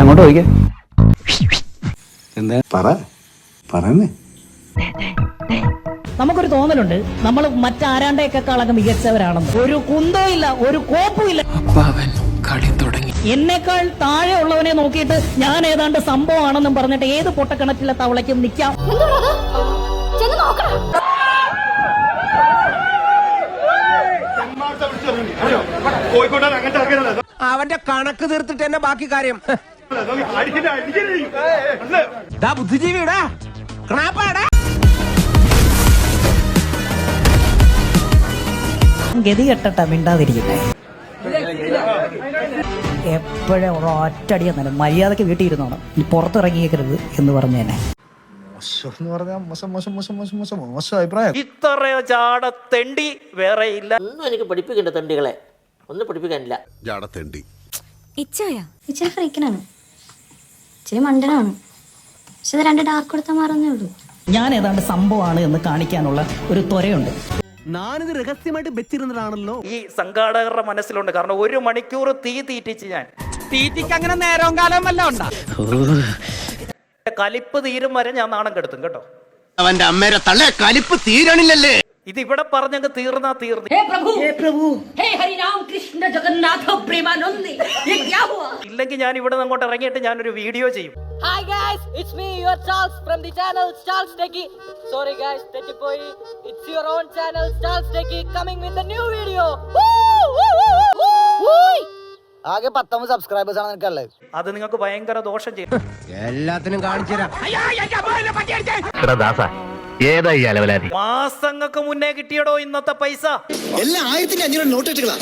അങ്ങോട്ട് ചോദിക്കാം എന്താ? പറ. പറയുന്നേ നമുക്കൊരു തോന്നലുണ്ട്. നമ്മൾ മറ്റാരാണ്ടേക്കാളൊക്കെ മികച്ചവരാണെന്ന്. ഒരു കുന്തോ ഇല്ല ഒരു കോപ്പും ഇല്ല. എന്നേക്കാൾ താഴെ ഉള്ളവനെ നോക്കിയിട്ട് ഞാൻ ഏതാണ്ട് സംഭവമാണെന്നും പറഞ്ഞിട്ട് ഏത് പൊട്ടക്കിണറ്റിലെ തവളയ്ക്കും നിൽക്കാം അവന്റെ കണക്ക് തീർത്തിട്ട് എന്നെ ബാക്കി കാര്യം. ബുദ്ധിജീവിടാ ക്രാപ്പാടാ. ഗതി കെട്ടട്ട മിണ്ടാതിരിക്കട്ടെ എപ്പോഴും ഒറ്റടി എന്നാലും മര്യാദയ്ക്ക് വീട്ടിൽ ഇരുന്നോണം. ഇനി പുറത്തിറങ്ങിയേക്കരുത് എന്ന് പറഞ്ഞേനെ. തന്നെ എന്ന് പറഞ്ഞാൽ മോശം മോശം മോശം മോശം മോശം മോശം അഭിപ്രായം. ഇത്ര ചാട തെണ്ടി വേറെ ഇല്ല. ഒന്നും എനിക്ക് പഠിപ്പിക്കണ്ട തണ്ടികളെ. ഒന്നും പഠിപ്പിക്കാനില്ല. ജാടത്തെണ്ടി ഇച്ചായ. ഇച്ചാ ഫ്രീക്കനാണ് ഇച്ചിരി മണ്ടനാണ്. പക്ഷെ ഇത് രണ്ട് ഡാർക്ക് കൊടുത്താൽ മാറുന്നേ ഉള്ളൂ. ഞാൻ ഏതാണ്ട് സംഭവമാണ് എന്ന് കാണിക്കാനുള്ള ഒരു ത്വരയുണ്ട്. ഞാനിത് രഹസ്യമായിട്ട് വെച്ചിരുന്നതാണല്ലോ. ഈ സംഘാടകരുടെ മനസ്സിലുണ്ട്. കാരണം ഒരു മണിക്കൂർ തീ തീറ്റിച്ച് ഞാൻ. തീറ്റിക്ക് അങ്ങനെ നേരവും കാലവും വല്ല ഉണ്ടാ? കലിപ്പ് തീരും വരെ ഞാൻ നാണം കെടുത്തും കേട്ടോ. അവന്റെ അമ്മേരെ തള്ളേ കലിപ്പ് തീരണില്ലല്ലേ? ഇത് ഇവിടെ പറഞ്ഞങ്ങ് തീർന്നാ തീർന്നു. ഇല്ലെങ്കിൽ ഞാൻ ഇവിടെ നിന്ന് അങ്ങോട്ട് ഇറങ്ങിയിട്ട് ഞാനൊരു വീഡിയോ ചെയ്യും. Hi guys it's me your Charles from the channel Charles techie sorry guys തെറ്റിപ്പോയി. It's your own channel Charles techie coming with new video ആകെ പത്തൊമ്പത് സബ്സ്ക്രൈബേഴ്സ് ആണ് നിനക്കുള്ളത് അത് നിങ്ങൾക്ക് ഭയങ്കര ദോഷം ചെയ്യും എല്ലാത്തിനും കാണിച്ചു തരാം അലവലാതി? മാസങ്ങൾക്ക് മുന്നേ കിട്ടിയടോ ഇന്നത്തെ പൈസ? എല്ലാം ആയിരത്തിന്റെ അഞ്ഞൂറ് നോട്ട് ഇട്ടുകളാ.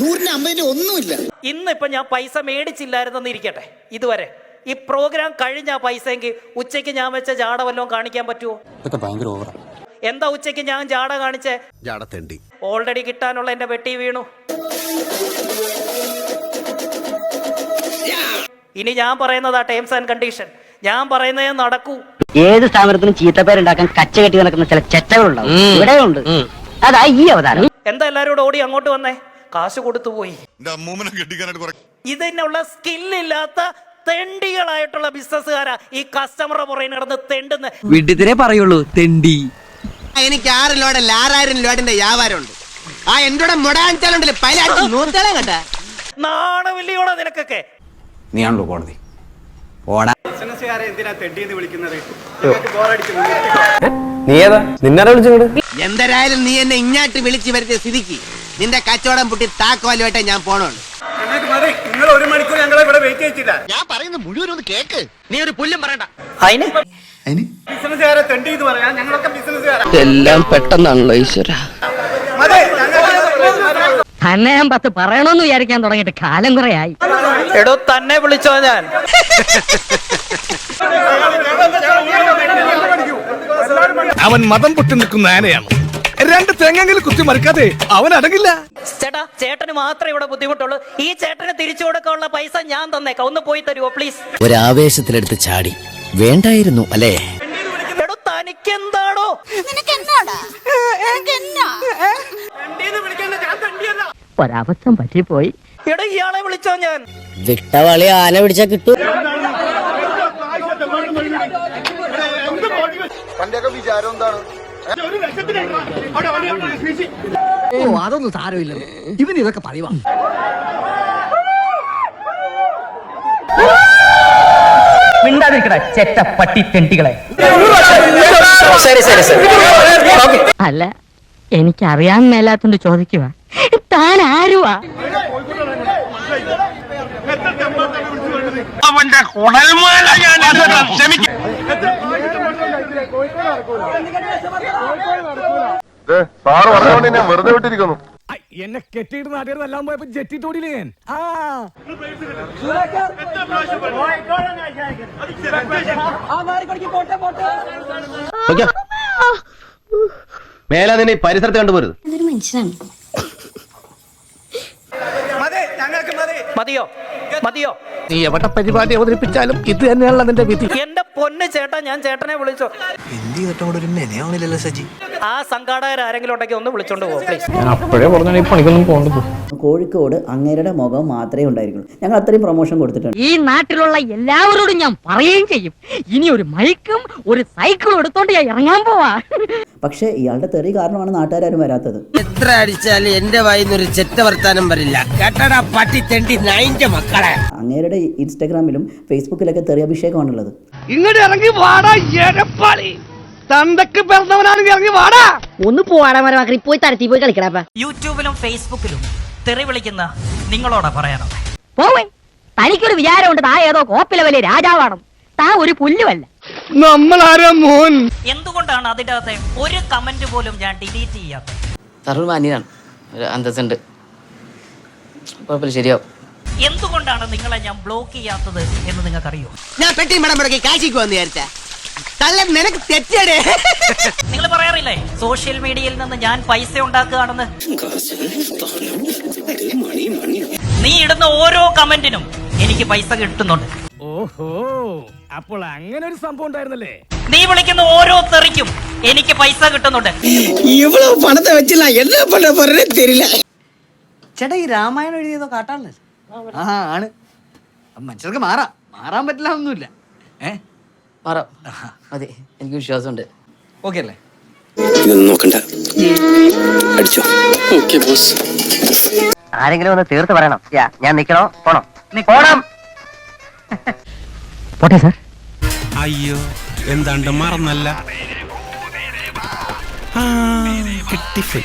നൂറിന്റെ അമ്പതിന്റെ ഒന്നുമില്ല. ഇന്നിപ്പൊ ഞാൻ പൈസ മേടിച്ചില്ലായിരുന്നെന്ന് ഇരിക്കട്ടെ. ഇതുവരെ. ഈ പ്രോഗ്രാം കഴിഞ്ഞ പൈസ എങ്കിൽ ഉച്ചയ്ക്ക് ഞാൻ വെച്ച ജാട വല്ലതും കാണിക്കാൻ പറ്റുമോ ഇതൊക്കെ ഭയങ്കര ഓവറാ എന്താ ഉച്ചയ്ക്ക് ഞാൻ ജാട കാണിച്ചേ? ജാടത്തേണ്ടി ഓൾറെഡി കിട്ടാനുള്ള എന്റെ വെട്ടി വീണു. ഇനി ഞാൻ പറയുന്നതാ ടേംസ് ആൻഡ് കണ്ടീഷൻ ഞാൻ പറയുന്നതേ നടക്കൂ. ഏത് സ്ഥാപനത്തിനും ചീത്തപ്പേരുണ്ടാക്കാൻ കച്ച കെട്ടി നടക്കുന്ന ചില ചെറ്റകളുണ്ടാവും. ഇവിടെയുണ്ട്. അതാ ഈ അവതാരം. എന്താ എല്ലാരും ഓടി അങ്ങോട്ട് വന്നേ? കാശ് കൊടുത്തു പോയി. ഇതിനുള്ള സ്കില്ലില്ലാത്ത തെണ്ടികളായിട്ടുള്ള ബിസിനസ്സുകാരാ ഈ കസ്റ്റമറുടെ പുറകെ നടന്ന് തെണ്ടുന്ന. വിഡിത്തിനെ പറയുള്ളൂ തെണ്ടി. എനിക്ക് ആറ് ലോഡല്ല ആറായിരം ലോഡിന്റെ വ്യാപാരമുണ്ട്. ആ എന്റെ മുടാഞ്ചാലുണ്ടല്ലേ പല നൂറ്റേളം കേട്ടാ നാണവില്ലിയോടെ നിനക്കൊക്കെ? നീ ആണല്ലോ കോടതി. ഓടാ നീ ഏതാ? എന്തരായാലും നീ എന്നെ ഇങ്ങാട്ട് വിളിച്ചു വരുത്തിയ സ്ഥിതിക്ക് നിന്റെ കച്ചവടം പൊട്ടി താക്കോലുമായിട്ടേ ഞാൻ പോണുണ്ട് ഞാൻ പറയുന്നത് മുഴുവൻ ഒന്ന് കേക്ക്. നീ ഒരു പുല്ലും പറയണ്ട. അതിന് അതിന് എല്ലാം പെട്ടെന്നാണല്ലോ ഈശ്വര. തന്നെ ഞാൻ പത്ത് പറയണമെന്ന് വിചാരിക്കാൻ തുടങ്ങിയിട്ട് കാലം കുറെ ആയി. എടോ തന്നെ വിളിച്ചോ ഞാൻ. അവൻ മതം പൊട്ടി നിൽക്കുന്ന ആനയാണ്. രണ്ട് തേങ്ങെങ്കിലും കുത്തി മറിക്കാതെ അവൻ അടങ്ങില്ല. ചേട്ടാ ചേട്ടന് മാത്രം ഇവിടെ ബുദ്ധിമുട്ടുള്ളൂ. ഈ ചേട്ടന് തിരിച്ചു കൊടുക്കാനുള്ള പൈസ ഞാൻ തന്നേക്കാം. ഒന്ന് പോയി തരുമോ പ്ലീസ് ഒരു ഒരാവേശത്തിലെടുത്ത് ചാടി. വേണ്ടായിരുന്നു അല്ലേ? എടോ തനിക്കെന്താണോ നിനക്ക് എന്നാടാ നിനക്ക് എന്നാ? ഒരബദ്ധം പറ്റിപ്പോയി. എടോ ഇയാളെ വിളിച്ചോ ഞാൻ. വിട്ടവളി ആന പിടിച്ച കിട്ടു. വിചാരം എന്താണ്? ഓ അതൊന്നും സാരമില്ല ഇവന് ഇതൊക്കെ പറയുവാ. മിണ്ടാതിരിക്കട ചെറ്റ പട്ടി തെണ്ടികളെ. അല്ല എനിക്കറിയാൻ മേലാത്തോണ്ട് ചോദിക്കുക താൻ ആരുവാ സാറ് പറഞ്ഞോണ്ട് ഞാൻ വെറുതെ വിട്ടിരിക്കുന്നു. എന്നെ കെട്ടിയിട്ട് നാട്ടുകാർ എല്ലാം പോയപ്പോ ജെറ്റിട്ടോടിയില്ലേ ഞാൻ? ആ. മേലെ നിന്നെ പരിസരത്ത് കണ്ടുപോരുത്. മനുഷ്യനാണ്. മതിയോ? മതിയോ? നീ എവിടെ പരിപാടി അവതരിപ്പിച്ചാലും ഇത് തന്നെയാണല്ലോ നിന്റെ വിധി. എന്റെ പൊന്ന് ചേട്ടാ ഞാൻ ചേട്ടനെ വിളിച്ചോ. എന്ത് ചെയ്തിട്ടും കൂടെ ഒരു മെനയാവണില്ലല്ലോ സജി? ആ സംഘാടകർ ആരെങ്കിലും ഉണ്ടെങ്കിൽ ഒന്ന് വിളിച്ചോണ്ട് പോകും പ്ലീസ് അപ്പോഴേ പറഞ്ഞാൽ ഈ പണിക്കൊന്നും പോകണ്ടത്. കോഴിക്കോട് അങ്ങേരുടെ മുഖം മാത്രമേ ഉണ്ടായിരിക്കുള്ളൂ. ഞങ്ങൾ അത്രയും പ്രൊമോഷൻ കൊടുത്തിട്ടുണ്ട്. ഈ നാട്ടിലുള്ള എല്ലാവരോടും ഞാൻ പറയുകയും ചെയ്യും. ഇനി ഒരു മൈക്കും ഒരു സൈക്കിളും എടുത്തോണ്ട് ഞാൻ ഇറങ്ങാൻ പോവാ. പക്ഷേ ഇയാളുടെ തെറി കാരണമാണ് നാട്ടുകാരും വരാത്തത്. എത്ര അടിച്ചാലും എന്റെ വായിന്നൊരു ചെറ്റ വർത്താനം വരില്ല. കേട്ടടാ പട്ടി തെണ്ടി നൈന്റെ മക്കളെ. അങ്ങേരുടെ ഇൻസ്റ്റാഗ്രാമിലും ഫേസ്ബുക്കിലൊക്കെ തെറി അഭിഷേകമാണുള്ളത്. ഇങ്ങോട്ട് ഇറങ്ങി വാടാ എരപ്പാളി തന്തക്ക് പിറന്നവനാണെങ്കിൽ ഇറങ്ങി വാടാ. ഒന്ന് പോവാടാ മരമാക്കി പോയി തരത്തി പോയി കളിക്കടാ യൂട്യൂബിലും ഫേസ്ബുക്കിലും തെറി വിളിക്കുന്ന നിങ്ങളോടാ പറയണം പോവേ. തനിക്കൊരു വിചാരമുണ്ട് താ ഏതോ കോപ്പിലെ വലിയ രാജാവാണ് താ ഒരു പുല്ലുമല്ല. നമ്മളാരാ മോൻ? എന്തുകൊണ്ടാണ് അതിന്റെ അകത്തെ ഒരു കമന്റ് പോലും ഞാൻ ഡിലീറ്റ് ചെയ്യാത്തത്? തറു മാന്യനാണ്. ഒരു അന്തസ്സുണ്ട്. കുഴപ്പമില്ല ശരിയാവും. എന്തുകൊണ്ടാണ് നിങ്ങളെ ഞാൻ ബ്ലോക്ക് ചെയ്യാത്തത് എന്ന് നിങ്ങൾക്കറിയോ? ഞാൻ പെട്ടി മടം മുടക്കി കാശിക്ക് വന്നു വിചാരിച്ച തല്ല നിനക്ക് തെറ്റടേ. നിങ്ങൾ പറയാറില്ലേ സോഷ്യൽ മീഡിയയിൽ നിന്ന് ഞാൻ പൈസ ഉണ്ടാക്കുകയാണെന്ന്? നീ ഇടുന്ന ഓരോ കമന്റിനും എനിക്ക് പൈസ കിട്ടുന്നുണ്ട്. ഓഹോ അപ്പോൾ അങ്ങനെ ഒരു സംഭവം ഉണ്ടായിരുന്നല്ലേ? നീ വിളിക്കുന്ന ഓരോ തെറിക്കും എനിക്ക് പൈസ കിട്ടുന്നുണ്ട്. ഇവളോ പണത്തെ വെച്ചില്ല എന്നാ പണ പറഞ്ഞേ തരില്ല. ചേട്ടാ ഈ രാമായണം എഴുതിയതോ കാട്ടാളല്ലേ? ആ ആണ്. മനുഷ്യർക്ക് മാറാം. മാറാൻ പറ്റില്ല ഒന്നുമില്ല ഏ? മാറാം. അതെ എനിക്ക് വിശ്വാസമുണ്ട്. ഓക്കെ അല്ലേ? ഇതൊന്നും നോക്കണ്ട. അടിച്ചോ. Okay boss. ആരെങ്കിലും ഒന്ന് തീർത്ത് പറയണം. ഞാൻ നിക്കണോ? പോണോ. പോണം. പോട്ടെ സർ. അയ്യോ എന്താണ്ട് മറന്നല്ല. ആ കിട്ടിപ്പോയി